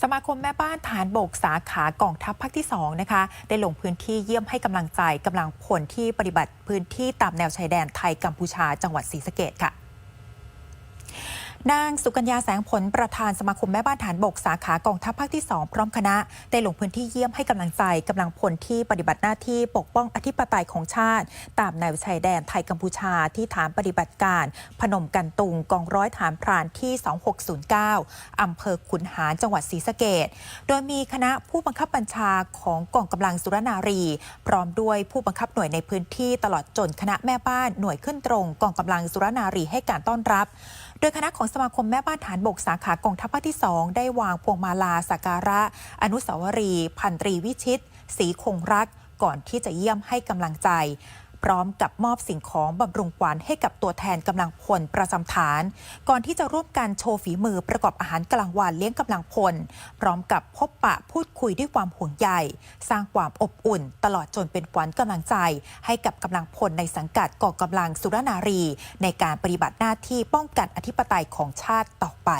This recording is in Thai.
สมาคมแม่บ้านฐานบกสาขากองทัพภาคที่2นะคะได้ลงพื้นที่เยี่ยมให้กำลังใจกำลังพลที่ปฏิบัติพื้นที่ตามแนวชายแดนไทยกัมพูชาจังหวัดศรีสะเกดค่ะ นางสุกัญญาแสงผลประธานสมาคมแม่บ้านฐานบกสาขากองทัพภาคที่ 2 พร้อมคณะ ได้ลงพื้นที่เยี่ยมให้กำลังใจกำลังพลที่ปฏิบัติหน้าที่ปกป้องอธิปไตยของชาติ ตามแนวชายแดนไทยกัมพูชาที่ฐานปฏิบัติการ พนมกันตุงกองร้อยฐานพรานที่ 2609 อำเภอขุนหารจังหวัดศรีสะเกดโดยมีคณะผู้บังคับบัญชาของกองกำลังสุรนารี พร้อมด้วยผู้บังคับหน่วยในพื้นที่ตลอดจนคณะแม่บ้านหน่วยขึ้นตรงกองกำลังสุรนารีให้การต้อนรับ โดยคณะของสมาคมแม่บ้านฐานบกสาขากองทัพภาคที่ 2 ได้วางพวงมาลาสักการะ อนุสาวรีย์พันตรีวิชิตศรีคงรัก ก่อนที่จะเยี่ยมให้กำลังใจ พร้อมกับมอบสิ่งของบำรุงขวัญให้กับตัวแทนกำลังพลประจำฐาน ก่อนที่จะร่วมกันโชว์ฝีมือประกอบอาหารกลางวันเลี้ยงกำลังพล พร้อมกับพบปะพูดคุยด้วยความห่วงใยสร้างความอบอุ่น ตลอดจนเป็นขวัญกำลังใจ ให้กับกำลังพลในสังกัดกองกำลังสุรนารี ในการปฏิบัติหน้าที่ป้องกันอธิปไตยของชาติต่อไป